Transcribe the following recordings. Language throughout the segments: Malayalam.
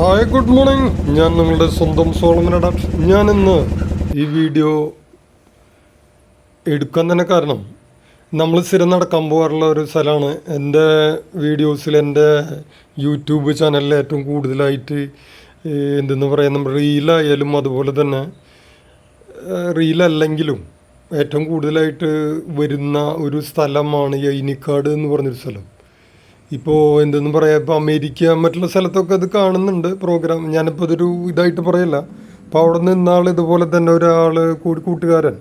ഹായ് ഗുഡ് മോർണിംഗ് ഞാൻ നിങ്ങളുടെ സ്വന്തം സോളമനട. ഞാൻ ഇന്ന് ഈ വീഡിയോ എടുക്കാൻ തന്നെ കാരണം നമ്മൾ സ്ഥിരം നടക്കാൻ പോകാറുള്ള ഒരു സ്ഥലമാണ്. എന്റെ വീഡിയോസിൽ എന്റെ യൂട്യൂബ് ചാനലിൽ ഏറ്റവും കൂടുതലായിട്ട് എന്തെന്ന് പറയാം നമ്മൾ റീലായാലും അതുപോലെ തന്നെ റീലല്ലെങ്കിലും ഏറ്റവും കൂടുതലായിട്ട് വരുന്ന ഒരു സ്ഥലമാണ് യൈനിക്കാട് എന്ന് പറഞ്ഞൊരു സ്ഥലം. ഇപ്പോൾ എന്തെന്നും പറയാം ഇപ്പോൾ അമേരിക്ക മറ്റുള്ള സ്ഥലത്തൊക്കെ അത് കാണുന്നുണ്ട് പ്രോഗ്രാം ഞാനിപ്പോൾ ഇതൊരു ഇതായിട്ട് പറയല്ല. അപ്പോൾ അവിടെ നിന്നാൾ ഇതുപോലെ തന്നെ ഒരാൾ കൂടി കൂട്ടുകാരൻ.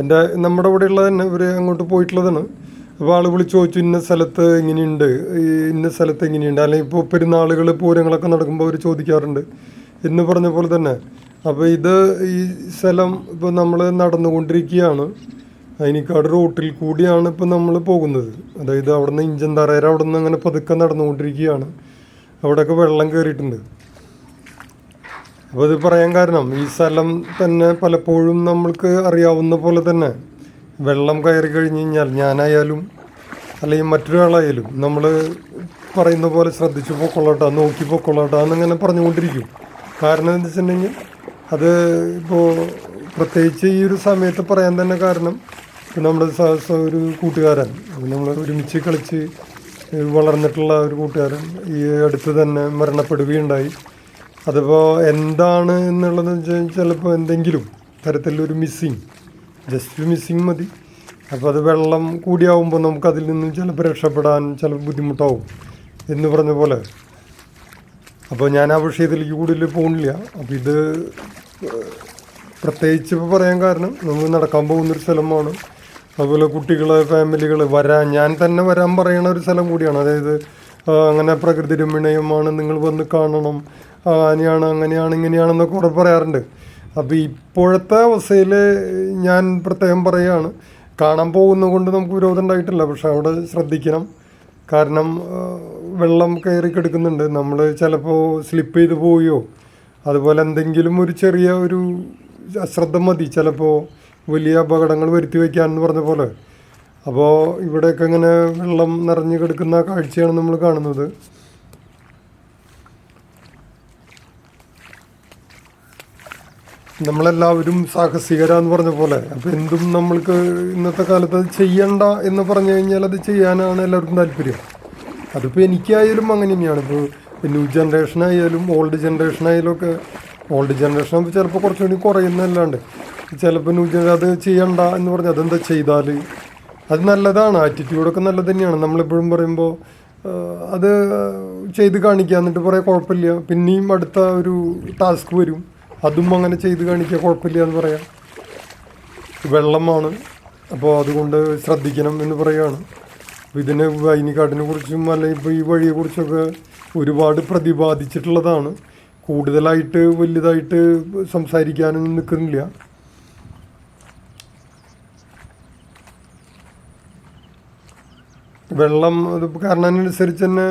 എന്റെ നമ്മുടെ ഇവിടെയുള്ള തന്നെ ഇവർ അങ്ങോട്ട് പോയിട്ടുള്ളതാണ്. അപ്പോൾ ആൾ വിളിച്ച് ചോദിച്ചു ഇന്ന സ്ഥലത്ത് എങ്ങനെയുണ്ട് ഇന്ന സ്ഥലത്ത് എങ്ങനെയുണ്ട്? അല്ലെങ്കിൽ ഇപ്പോൾ പെരുന്നാളുകൾ പൂരങ്ങളൊക്കെ നടക്കുമ്പോൾ അവർ ചോദിക്കാറുണ്ട്. എന്ന് പറഞ്ഞ പോലെ തന്നെ. അപ്പോൾ ഇത് ഈ സ്ഥലം ഇപ്പോൾ നമ്മൾ നടന്നുകൊണ്ടിരിക്കുകയാണ്. അയിനിക്കാട് റോട്ടിൽ കൂടിയാണ് ഇപ്പോൾ നമ്മൾ പോകുന്നത്. അതായത് അവിടെ നിന്ന് ഇഞ്ചൻ തറയര അവിടെ നിന്ന് അങ്ങനെ പതുക്കെ നടന്നുകൊണ്ടിരിക്കുകയാണ്. അവിടെയൊക്കെ വെള്ളം കയറിയിട്ടുണ്ട് അപ്പോൾ ഇത് പറയാൻ കാരണം ഈ സ്ഥലം തന്നെ പലപ്പോഴും നമ്മൾക്ക് അറിയാവുന്ന പോലെ തന്നെ വെള്ളം കയറി കഴിഞ്ഞ് കഴിഞ്ഞാൽ ഞാനായാലും അല്ലെങ്കിൽ മറ്റൊരാളായാലും നമ്മൾ പറയുന്ന പോലെ ശ്രദ്ധിച്ചു പൊക്കൊള്ളട്ടാ നോക്കി പൊക്കൊള്ളട്ടാ എന്നിങ്ങനെ പറഞ്ഞുകൊണ്ടിരിക്കും. കാരണം എന്താ വെച്ചിട്ടുണ്ടെങ്കിൽ അത് ഇപ്പോൾ പ്രത്യേകിച്ച് ഈ ഒരു സമയത്ത് പറയാൻ തന്നെ കാരണം ഇപ്പം നമ്മുടെ ഒരു കൂട്ടുകാരൻ. നമ്മൾ ഒരുമിച്ച് കളിച്ച് വളർന്നിട്ടുള്ള ഒരു കൂട്ടുകാരൻ ഈ അടുത്ത് തന്നെ മരണപ്പെടുകയുണ്ടായി. അതിപ്പോൾ എന്താണ് എന്നുള്ളത് വെച്ചാൽ ചിലപ്പോൾ എന്തെങ്കിലും തരത്തിലൊരു മിസ്സിങ് ജസ്റ്റ് മിസ്സിങ് മതി. അപ്പോൾ അത് വെള്ളം കൂടിയാവുമ്പോൾ നമുക്ക് അതിൽ നിന്നും ചിലപ്പോൾ രക്ഷപ്പെടാൻ ചിലപ്പോൾ ബുദ്ധിമുട്ടാവും എന്ന് പറഞ്ഞ പോലെ. അപ്പോൾ ഞാൻ ആ വിഷയത്തിലേക്ക് കൂടുതൽ പോകുന്നില്ല അപ്പോൾ ഇത് പ്രത്യേകിച്ച് ഇപ്പോൾ പറയാൻ കാരണം നമ്മൾ നടക്കാൻ പോകുന്നൊരു സ്ഥലമാണ് അതുപോലെ കുട്ടികളെ ഫാമിലികൾ വരാൻ ഞാൻ തന്നെ വരാൻ പറയണ ഒരു സ്ഥലം കൂടിയാണ്. അതായത് അങ്ങനെ പ്രകൃതി രമണീയമാണ് നിങ്ങൾ വന്ന് കാണണം അങ്ങനെയാണ് അങ്ങനെയാണ് ഇങ്ങനെയാണെന്നൊക്കെ കുറേ പറയാറുണ്ട്. അപ്പോൾ ഇപ്പോഴത്തെ അവസ്ഥയിൽ ഞാൻ പ്രത്യേകം പറയുകയാണ് കാണാൻ പോകുന്നത് കൊണ്ട് നമുക്ക് വിരോധം ഉണ്ടായിട്ടില്ല പക്ഷെ അവിടെ ശ്രദ്ധിക്കണം. കാരണം വെള്ളം കയറി കിടക്കുന്നുണ്ട്. നമ്മൾ ചിലപ്പോൾ സ്ലിപ്പ് ചെയ്ത് പോവുകയോ അതുപോലെ എന്തെങ്കിലും ഒരു ചെറിയ ഒരു അശ്രദ്ധ മതി. ചിലപ്പോൾ വലിയ അപകടങ്ങൾ വരുത്തി വയ്ക്കാമെന്ന് പറഞ്ഞ പോലെ. അപ്പോൾ ഇവിടെയൊക്കെ ഇങ്ങനെ വെള്ളം നിറഞ്ഞു കിടക്കുന്ന കാഴ്ചയാണ് നമ്മൾ കാണുന്നത്. നമ്മളെല്ലാവരും സാഹസികരാന്ന് പറഞ്ഞ പോലെ. അപ്പോൾ എന്തും നമ്മൾക്ക് ഇന്നത്തെ കാലത്ത് അത് ചെയ്യണ്ട എന്ന് പറഞ്ഞു കഴിഞ്ഞാൽ അത് ചെയ്യാനാണ് എല്ലാവർക്കും താല്പര്യം. അതിപ്പോൾ എനിക്കായാലും അങ്ങനെ തന്നെയാണ്. ഇപ്പോൾ ന്യൂ ജനറേഷൻ ആയാലും ഓൾഡ് ജനറേഷൻ ആയാലും ഒക്കെ ഓൾഡ് ജനറേഷൻ ചിലപ്പോൾ കുറച്ചുകൂടി കുറയുന്നല്ലാണ്ട് ചിലപ്പോൾ ജനറേഷൻ അത് ചെയ്യണ്ട എന്ന് പറഞ്ഞാൽ അതെന്താ ചെയ്താൽ അത് നല്ലതാണ്. ആറ്റിറ്റ്യൂഡൊക്കെ നല്ലത് തന്നെയാണ്. നമ്മളെപ്പോഴും പറയുമ്പോൾ അത് ചെയ്ത് കാണിക്കുക എന്നിട്ട് പറയാം കുഴപ്പമില്ല. പിന്നെയും അടുത്ത ഒരു ടാസ്ക് വരും. അതും അങ്ങനെ ചെയ്ത് കാണിക്കുക കുഴപ്പമില്ല എന്ന് പറയാം. വെള്ളമാണ്. അപ്പോൾ അതുകൊണ്ട് ശ്രദ്ധിക്കണം എന്ന് പറയുകയാണ് ഇതിനെ വൈനിക്കാട്ടിനെ കുറിച്ചും അല്ലെങ്കിൽ ഇപ്പോൾ ഈ വഴിയെക്കുറിച്ചൊക്കെ ഒരുപാട് പ്രതിപാദിച്ചിട്ടുള്ളതാണ്. കൂടുതലായിട്ട് വലുതായിട്ട് സംസാരിക്കാനൊന്നും നിൽക്കുന്നില്ല വെള്ളം അത് കാരണമനുസരിച്ച് തന്നെ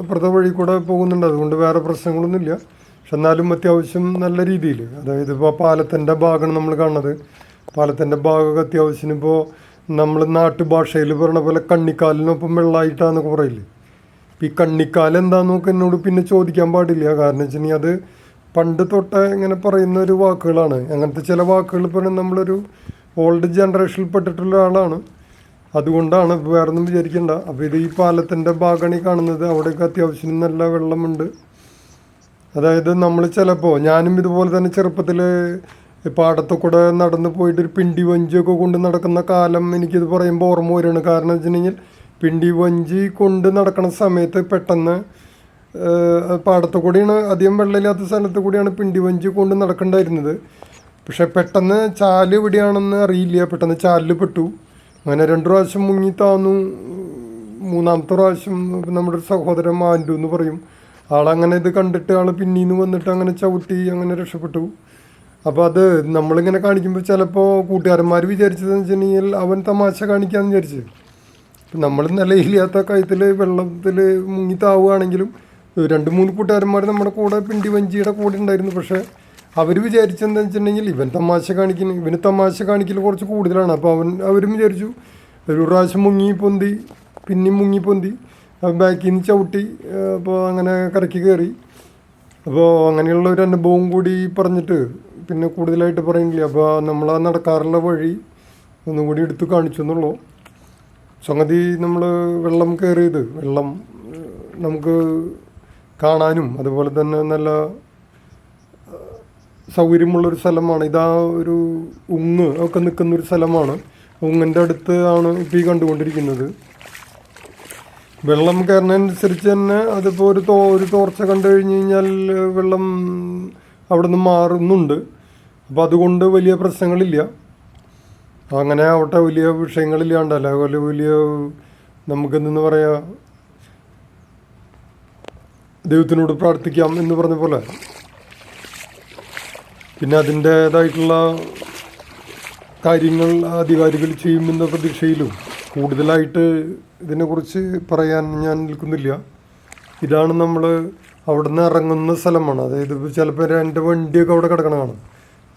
അപ്പുറത്തെ വഴി കൂടെ പോകുന്നുണ്ട്. അതുകൊണ്ട് വേറെ പ്രശ്നങ്ങളൊന്നുമില്ല. പക്ഷെ എന്നാലും അത്യാവശ്യം നല്ല രീതിയിൽ. അതായത് ഇപ്പോൾ പാലത്തിന്റെ ഭാഗമാണ് നമ്മൾ കാണുന്നത്. പാലത്തിന്റെ ഭാഗമൊക്കെ അത്യാവശ്യം ഇപ്പോൾ നമ്മൾ നാട്ടുഭാഷയിൽ പറഞ്ഞ പോലെ കണ്ണിക്കാലിനൊപ്പം വെള്ളമായിട്ടാന്നൊക്കെ പറയില്ലേ ഈ കണ്ണിക്കാൽ എന്താണെന്നൊക്കെ എന്നോട് പിന്നെ ചോദിക്കാൻ പാടില്ല. കാരണം വെച്ചിട്ടുണ്ടെങ്കിൽ അത് പണ്ട് തൊട്ടേ ഇങ്ങനെ പറയുന്ന ഒരു വാക്കുകളാണ്. അങ്ങനത്തെ ചില വാക്കുകൾ പറഞ്ഞാൽ നമ്മളൊരു ഓൾഡ് ജനറേഷനിൽ പെട്ടിട്ടുള്ള ആളാണ് അതുകൊണ്ടാണ് വേറെ വേറൊന്നും വിചാരിക്കേണ്ട. അപ്പോൾ ഇത് ഈ പാലത്തിന്റെ ഭാഗണി കാണുന്നത്. അവിടെയൊക്കെ അത്യാവശ്യം നല്ല വെള്ളമുണ്ട്. അതായത് നമ്മൾ ചിലപ്പോൾ ഞാനും ഇതുപോലെ തന്നെ ചെറുപ്പത്തിൽ പാടത്തു കൂടെ നടന്ന് പോയിട്ട് ഒരു പിണ്ടി വഞ്ചിയൊക്കെ കൊണ്ട് നടക്കുന്ന കാലം എനിക്കിത് പറയുമ്പോൾ ഓർമ്മ വരികയാണ് കാരണം വെച്ചിട്ടുണ്ടെങ്കിൽ പിണ്ടി വഞ്ചി കൊണ്ട് നടക്കുന്ന സമയത്ത് പെട്ടെന്ന് പാടത്തുകൂടിയാണ് പാടത്തു കൂടിയാണ് അധികം വെള്ളമില്ലാത്ത സ്ഥലത്ത് കൂടിയാണ് പിണ്ടി വഞ്ചി കൊണ്ട് നടക്കണ്ടായിരുന്നത്. പക്ഷേ പെട്ടെന്ന് ചാൽ എവിടെയാണെന്ന് അറിയില്ല. പെട്ടെന്ന് ചാലിൽ പെട്ടു. അങ്ങനെ രണ്ട് പ്രാവശ്യം മുങ്ങി താന്നു. മൂന്നാമത്തെ പ്രാവശ്യം നമ്മുടെ ഒരു സഹോദരൻ മാൻഡു എന്ന് പറയും. ആളങ്ങനെ ഇത് കണ്ടിട്ട് ആൾ പിന്നീന്ന് വന്നിട്ട് അങ്ങനെ ചവിട്ടി അങ്ങനെ രക്ഷപ്പെട്ടു. അപ്പോൾ അത് നമ്മളിങ്ങനെ കാണിക്കുമ്പോൾ ചിലപ്പോൾ കൂട്ടുകാരന്മാർ വിചാരിച്ചതെന്ന് വെച്ചിട്ടുണ്ടെങ്കിൽ അവൻ തമാശ കാണിക്കാമെന്ന് വിചാരിച്ചു. നമ്മൾ നിലയില്ലാത്ത കയ്യത്തിൽ വെള്ളത്തിൽ മുങ്ങി താവുകയാണെങ്കിലും രണ്ട് മൂന്ന് കൂട്ടുകാരന്മാർ നമ്മുടെ കൂടെ പിണ്ടി വഞ്ചിയുടെ കൂടെ ഉണ്ടായിരുന്നു. പക്ഷേ അവർ വിചാരിച്ചെന്താ വെച്ചിട്ടുണ്ടെങ്കിൽ ഇവൻ തമാശ കാണിക്കുന്നു ഇവന് തമാശ കാണിക്കൽ കുറച്ച് കൂടുതലാണ്. അപ്പോൾ അവൻ അവരും വിചാരിച്ചു ഒരു പ്രാവശ്യം മുങ്ങി പൊന്തി പിന്നെയും മുങ്ങി പൊന്തി ബാക്കിൽ നിന്ന് ചവിട്ടി അപ്പോൾ അങ്ങനെ കറക്കി കയറി അപ്പോൾ അങ്ങനെയുള്ള ഒരു അനുഭവം കൂടി പറഞ്ഞിട്ട് പിന്നെ കൂടുതലായിട്ട് പറയുന്നില്ല. അപ്പോൾ നമ്മൾ ആ നടക്കാറുള്ള വഴി ഒന്നും കൂടി എടുത്ത് കാണിച്ചു എന്നുള്ളൂ. സംഗതി നമ്മൾ വെള്ളം കയറിയത് വെള്ളം നമുക്ക് കാണാനും അതുപോലെ തന്നെ നല്ല സൗകര്യമുള്ളൊരു സ്ഥലമാണ്. ഇതാ ഒരു ഉങ്ങ് ഒക്കെ നിൽക്കുന്ന ഒരു സ്ഥലമാണ്. ഉങ്ങിന്റെ അടുത്ത് ആണ് ഇപ്പോൾ ഈ കണ്ടുകൊണ്ടിരിക്കുന്നത്. വെള്ളം കയറുന്നതനുസരിച്ച് തന്നെ അതിപ്പോൾ ഒരു തോ ഒരു തോർച്ച കണ്ടു കഴിഞ്ഞ് കഴിഞ്ഞാൽ വെള്ളം അവിടെ നിന്ന് മാറുന്നുണ്ട്. അപ്പോൾ അതുകൊണ്ട് വലിയ പ്രശ്നങ്ങളില്ല. അങ്ങനെ ആവട്ടെ വലിയ വിഷയങ്ങളില്ലാണ്ടല്ല അതുപോലെ വലിയ നമുക്കെന്തെന്ന് പറയാ ദൈവത്തിനോട് പ്രാർത്ഥിക്കാം എന്ന് പറഞ്ഞ പോലെ. പിന്നെ അതിന്റേതായിട്ടുള്ള കാര്യങ്ങൾ അധികാരികൾ ചെയ്യുമെന്ന പ്രതീക്ഷയിലും കൂടുതലായിട്ട് ഇതിനെക്കുറിച്ച് പറയാൻ ഞാൻ നിൽക്കുന്നില്ല. ഇതാണ് നമ്മൾ അവിടെ നിന്ന് ഇറങ്ങുന്ന സ്ഥലമാണ്. അതായത് ചിലപ്പോൾ എന്റെ വണ്ടിയൊക്കെ അവിടെ കിടക്കണതാണ്.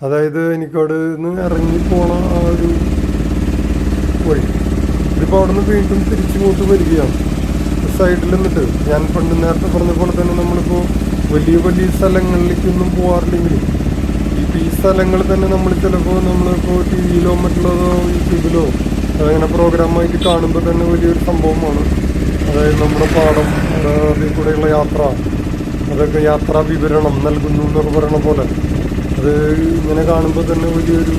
അതായത് എനിക്കവിടെ നിന്ന് ഇറങ്ങി പോണ ആ ഒരു വഴി. ഇതിപ്പോൾ അവിടെ നിന്ന് വീണ്ടും തിരിച്ചിങ്ങോട്ട് വരികയാണ്. സൈഡിൽ നിന്നിട്ട് ഞാൻ പണ്ട് നേരത്തെ പറഞ്ഞ പോലെ തന്നെ നമ്മളിപ്പോൾ വലിയ വലിയ സ്ഥലങ്ങളിലേക്കൊന്നും പോകാറില്ലെങ്കിലും സ്ഥലങ്ങൾ തന്നെ നമ്മൾ ചിലപ്പോൾ നമ്മളിപ്പോൾ ടി വിയിലോ മറ്റുള്ളതോ യൂട്യൂബിലോ അങ്ങനെ പ്രോഗ്രാമായിട്ട് കാണുമ്പോൾ തന്നെ വലിയൊരു സംഭവമാണ്. അതായത് നമ്മുടെ പാടം അതിൽ കൂടെയുള്ള യാത്ര. അതൊക്കെ യാത്രാ വിവരണം നൽകുന്നു എന്നൊക്കെ പറയണ പോലെ. അത് ഇങ്ങനെ കാണുമ്പോൾ തന്നെ വലിയൊരു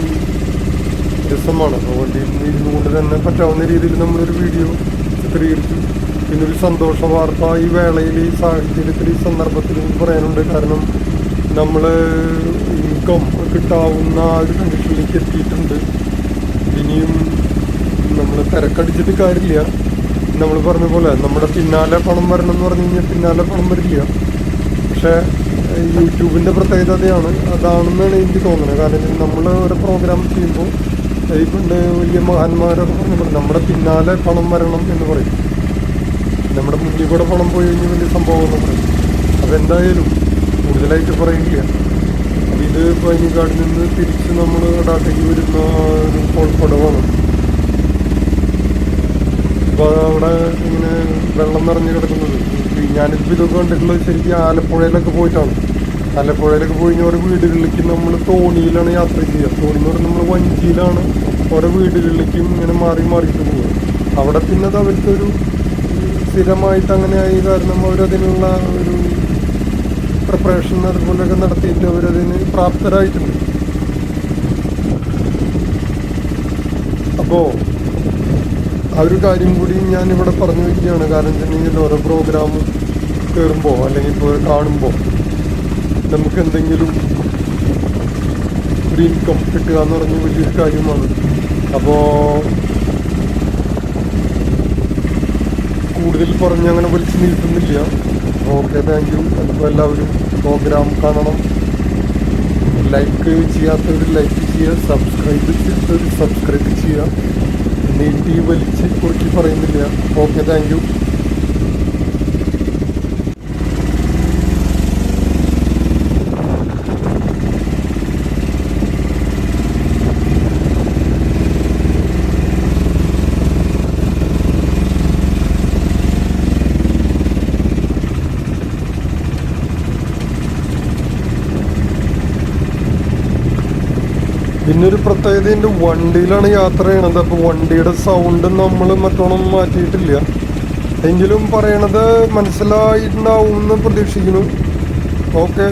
രസമാണ്. നിന്ന് ഇരുന്നുകൊണ്ട് തന്നെ പറ്റാവുന്ന രീതിയിൽ നമ്മളൊരു വീഡിയോ ചിത്രീകരിച്ചു. പിന്നെ ഒരു സന്തോഷ വാർത്ത ഈ വേളയിൽ ഈ സാഹചര്യത്തിൽ ഈ സന്ദർഭത്തിൽ പറയാനുണ്ട്. കാരണം നമ്മൾ ഇൻകം കിട്ടാവുന്ന ഒരു കണ്ടീഷനിലേക്ക് എത്തിയിട്ടുണ്ട്. ഇനിയും നമ്മൾ തിരക്കടിച്ചിട്ട് കാര്യമില്ല. നമ്മൾ പറഞ്ഞ പോലെ നമ്മുടെ പിന്നാലെ പണം വരണം എന്ന് പറഞ്ഞു കഴിഞ്ഞാൽ പിന്നാലെ പണം വരില്ല. പക്ഷേ യൂട്യൂബിന്റെ പ്രത്യേകത അതാണ്. അതാണെന്നാണ് എനിക്ക് തോന്നുന്നത്. കാരണം നമ്മൾ ഒരു പ്രോഗ്രാം ചെയ്യുമ്പോൾ പണ്ട് വലിയ മഹാന്മാരൊക്കെ പറഞ്ഞു നമ്മുടെ പിന്നാലെ പണം വരണം എന്ന് പറയും. നമ്മുടെ മുന്നിൽ കൂടെ പണം പോയി കഴിഞ്ഞാൽ വലിയ സംഭവം എന്ന് പറയും അതെന്തായാലും കൂടുതലായിട്ട് അപ്പോൾ ഇത് പൈനിക്കാട് നിന്ന് തിരിച്ച് നമ്മൾ ഡാട്ടയ്ക്ക് വരുന്ന ഒരു കോൾപ്പടവാണ്. അപ്പോൾ അവിടെ ഇങ്ങനെ വെള്ളം നിറഞ്ഞു കിടക്കുന്നത്. ഞാനിപ്പോൾ ഇതൊക്കെ കണ്ടിട്ടുള്ളത് ശരിക്കും ആലപ്പുഴയിലൊക്കെ പോയിട്ടാണ്. ആലപ്പുഴയിലൊക്കെ പോയി ഓരോ വീടുകളിലേക്ക് നമ്മൾ തോണിയിലാണ് യാത്ര ചെയ്യുക. തോണി എന്ന് പറഞ്ഞാൽ നമ്മൾ വഞ്ചിയിലാണ് ഓരോ വീടുകളിലേക്കും ഇങ്ങനെ മാറി മാറിയിട്ട് പോകുക അവിടെ പിന്നെ അത് അവർക്കൊരു സ്ഥിരമായിട്ട് അങ്ങനെ ആയി കാരണം അവരതിനുള്ള ഒരു പ്രിപ്പറേഷൻ അതുപോലെയൊക്കെ നടത്തിയിട്ട് അവരതിന് പ്രാപ്തരായിട്ടുണ്ട്. അപ്പോൾ ആ ഒരു കാര്യം കൂടി ഞാനിവിടെ പറഞ്ഞു വയ്ക്കുകയാണ്. കാരണം വെച്ചിട്ടുണ്ടെങ്കിൽ ഓരോ പ്രോഗ്രാം കയറുമ്പോൾ അല്ലെങ്കിൽ ഇപ്പോൾ കാണുമ്പോൾ നമുക്ക് എന്തെങ്കിലും ഒരു ഇൻകം കിട്ടുക എന്ന് പറഞ്ഞ വലിയൊരു കാര്യമാണ്. അപ്പോൾ കൂടുതൽ പറഞ്ഞ് അങ്ങനെ വലിച്ചു നീട്ടുന്നില്ല ഓക്കെ താങ്ക് യു അതിപ്പോൾ എല്ലാവരും പ്രോഗ്രാം കാണണം. ലൈക്ക് ചെയ്യാത്തവർ ലൈക്ക് ചെയ്യുക സബ്സ്ക്രൈബ് ചെയ്തവർ സബ്സ്ക്രൈബ് ചെയ്യുക. നീട്ടി വലിച്ച് കുറുക്കി പറയുന്നില്ല. ഓക്കെ താങ്ക് യു പിന്നെ ഒരു പ്രത്യേകത എന്റെ വണ്ടിയിലാണ് യാത്ര ചെയ്യണത്. അപ്പോൾ വണ്ടിയുടെ സൗണ്ട് നമ്മൾ മറ്റോണം മാറ്റിയിട്ടില്ല. എങ്കിലും പറയണത് മനസ്സിലായിട്ടുണ്ടാവും എന്ന് പ്രതീക്ഷിക്കുന്നു. ഓക്കെ